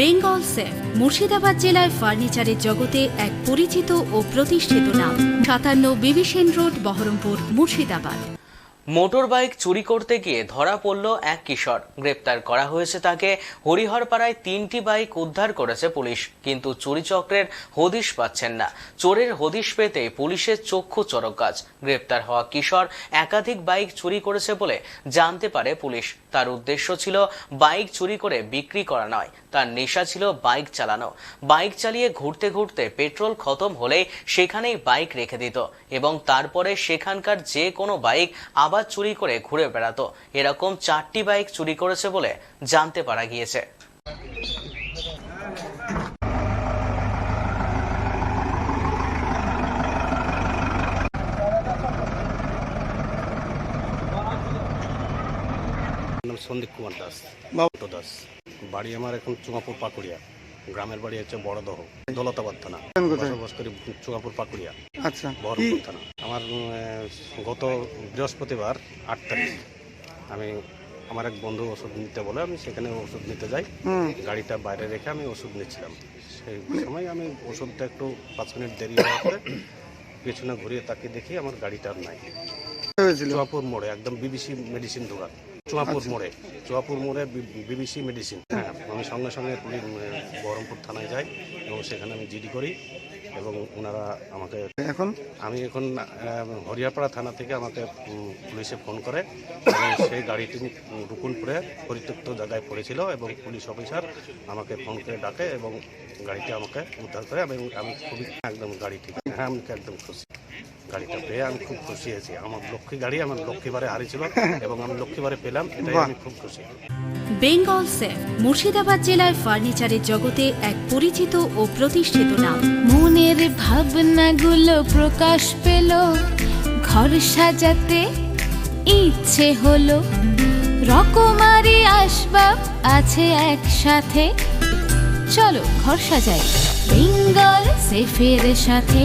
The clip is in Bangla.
বেঙ্গল সেফ, মুর্শিদাবাদ জেলায় ফার্নিচারের জগতে এক পরিচিত ও প্রতিষ্ঠিত নাম। সাতান্ন Bibisen road, Baharampur, Murshidabad. Motor bike চুরি করতে গিয়ে ধরা পড়ল এক কিশোর। গ্রেপ্তার করা হয়েছে তাকে হরিহরপাড়ায় তিনটি বাইক উদ্ধার করেছে পুলিশ, কিন্তু চুরি চক্রের হদিশ পাচ্ছেন না। চোরের হদিশ পেতে পুলিশের চক্ষু চরক গাছ গ্রেপ্তার হওয়া কিশোর একাধিক বাইক চুরি করেছে বলে জানতে পারে পুলিশ। তার উদ্দেশ্য ছিল বাইক চুরি করে বিক্রি করা নয়। তার নেশা ছিল বাইক চালানো। বাইক চালিয়ে ঘুরতে ঘুরতে পেট্রোল খতম হলে সেখানেই বাইক রেখে দিত এবং তারপরে সেখানকার যে কোনো বাইক আবার চুরি করে ঘুরে বেড়াতো। এরকম চারটি বাইক চুরি করেছে বলে জানতে পারা গিয়েছে। নাম সন্দীপ কুমার দাস। বাবু। দাস। বাড়ি আমার এখন চুঙাপুর পাকুড়িয়া। গ্রামের বাড়ি হচ্ছে বড়দহ দৌলতাবাদ থানা। বসবাস করি চুঙাপুর পাকুড়িয়া। আচ্ছা। বহরমপুর থানা। আমার গত বৃহস্পতিবার আট তারিখ আমি আমার এক বন্ধু ওষুধ নিতে বলে আমি সেখানে ওষুধ নিতে যাই। গাড়িটা বাইরে রেখে আমি ওষুধ নিচ্ছিলাম। সেই সময় আমি ওষুধটা একটু পাঁচ মিনিট দেরি হওয়াতে পেছনে ঘুরিয়ে তাকে দেখি আমার গাড়িটা আর নাই। চুয়াপুর মোড়ে একদম বিবিসি মেডিসিন দোকান। চুয়াপুর মোড়ে। চুয়াপুর মোড়ে বিবিসি মেডিসিন। হ্যাঁ আমি সঙ্গে সঙ্গে পুলিশ বহরমপুর থানায় যাই এবং সেখানে আমি জিডি করি এবং ওনারা আমাকে এখন? আমি এখন হরিয়াপাড়া থানা থেকে আমাকে পুলিশে ফোন করে এবং সেই গাড়িটি রুকুনপুরে পরিত্যক্ত জায়গায় পড়েছিল এবং পুলিশ অফিসার আমাকে ফোন করে ডাকে এবং গাড়িটি আমাকে উদ্ধার করে। এবং আমি খুবই একদম গাড়ি ঠিক হ্যাঁ আমি একদম খুশি। গাড়িটা পেয়ে আমি খুব খুশি হয়েছি। আমার লক্ষ্মী গাড়ি আমার লক্ষ্মীবারে হারিয়েছিল এবং আমি লক্ষ্মীবারে পেলাম এটাই আমি খুব খুশি। বেঙ্গল সেফ মুর্শিদাবাদ জেলায় ফার্নিচারের জগতে এক পরিচিত ও প্রতিষ্ঠিত নাম। মনের ভাবনাগুলো প্রকাশ পেল ঘর সাজাতে ইচ্ছে হলো। রকমারি আসবাব আছে একসাথে চলো ঘর সাজাই। বেঙ্গল সেফের সাথে।